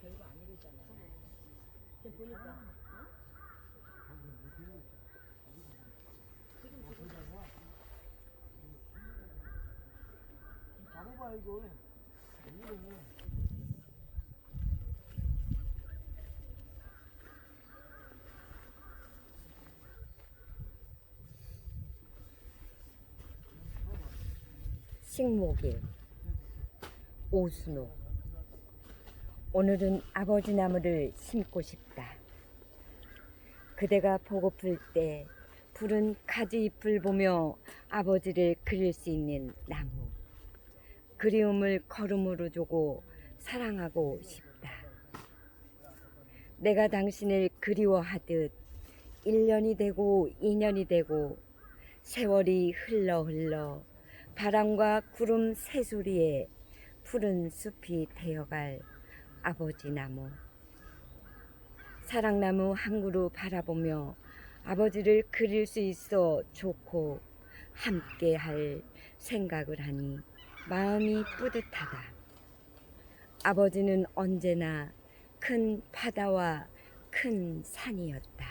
별거 아니랬잖아. 지금 보니까 잡아봐 이거. 식목일 오순호 오늘은 아버지 나무를 심고 싶다. 그대가 보고플 때 푸른 가지 잎을 보며 아버지를 그릴 수 있는 나무. 그리움을 걸음으로 주고 사랑하고 싶다. 내가 당신을 그리워하듯 1년이 되고 2년이 되고 세월이 흘러 흘러 바람과 구름 새소리에 푸른 숲이 되어갈 아버지 나무. 사랑나무 한 그루 바라보며 아버지를 그릴 수 있어 좋고 함께 할 생각을 하니 마음이 뿌듯하다. 아버지는 언제나 큰 바다와 큰 산이었다.